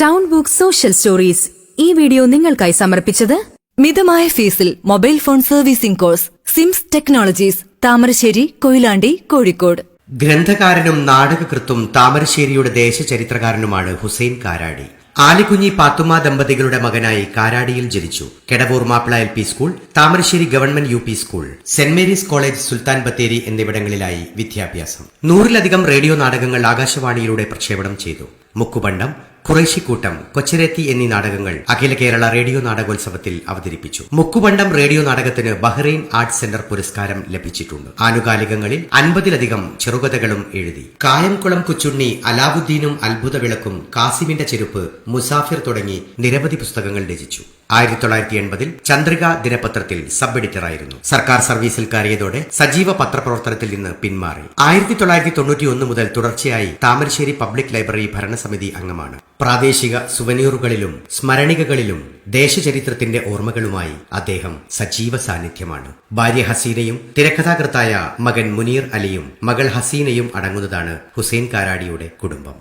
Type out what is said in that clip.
Town book social stories ഈ video നിങ്ങൾക്കായി സമർപ്പിച്ചത് മിതമായ ഫീസിൽ mobile phone servicing course SIMS technologies Thamarassery Koyilandy Kozhikode. ഗ്രന്ഥകാരനും നാടകകൃത്തും താമരശ്ശേരിയുടെ ദേശചരിത്രകാരനുമാണ് ഹുസൈൻ കാരാടി. ആലിക്കുഞ്ഞി പാത്തുമ്മ ദമ്പതികളുടെ മകനായി കാരാടിയിൽ ജനിച്ചു. Kedavur Mappila L P school Thamarassery government U P school saint Mary's college Sultan Bathery എന്നിവിടങ്ങളിലായി വിദ്യാഭ്യാസം. നൂറിലധികം റേഡിയോ നാടകങ്ങൾ ആകാശവാണിയിലൂടെ പ്രക്ഷേപണം ചെയ്തു. മുക്കുപണ്ടം കുറേശിക്കൂട്ടം കൊച്ചരത്തി എന്നീ നാടകങ്ങൾ അഖില കേരള റേഡിയോ നാടകോത്സവത്തിൽ അവതരിപ്പിച്ചു. മുക്കുപണ്ടം റേഡിയോ നാടകത്തിന് ബഹ്റൈൻ ആർട്സ് സെന്റർ പുരസ്കാരം ലഭിച്ചിട്ടുണ്ട്. ആനുകാലികങ്ങളിൽ അൻപതിലധികം ചെറുകഥകളും എഴുതി. കായംകുളം കൊച്ചുണ്ണി അലാവുദ്ദീനും അത്ഭുത വിളക്കും കാസിമിന്റെ ചെരുപ്പ് മുസാഫിർ തുടങ്ങി നിരവധി പുസ്തകങ്ങൾ രചിച്ചു. ആയിരത്തി തൊള്ളായിരത്തി എൺപതിൽ ചന്ദ്രിക ദിനപത്രത്തിൽ സബ് എഡിറ്ററായിരുന്നു സർക്കാർ സർവീസിൽ കയറിയതോടെ സജീവ പത്രപ്രവർത്തനത്തിൽ നിന്ന് പിന്മാറി. ആയിരത്തി തൊള്ളായിരത്തി തൊണ്ണൂറ്റി ഒന്ന് മുതൽ തുടർച്ചയായി താമരശ്ശേരി പബ്ലിക് ലൈബ്രറി ഭരണസമിതി അംഗമാണ്. പ്രാദേശിക സുവനീറുകളിലും സ്മരണികകളിലും ദേശചരിത്രത്തിന്റെ ഓർമ്മകളുമായി അദ്ദേഹം സജീവ സാന്നിധ്യമാണ്. ഭാര്യ ഹസീനയും തിരക്കഥാകൃത്തായ മകൻ മുനീർ അലിയും മകൾ ഹസീനയും അടങ്ങുന്നതാണ് ഹുസൈൻ കാരാടിയുടെ കുടുംബം.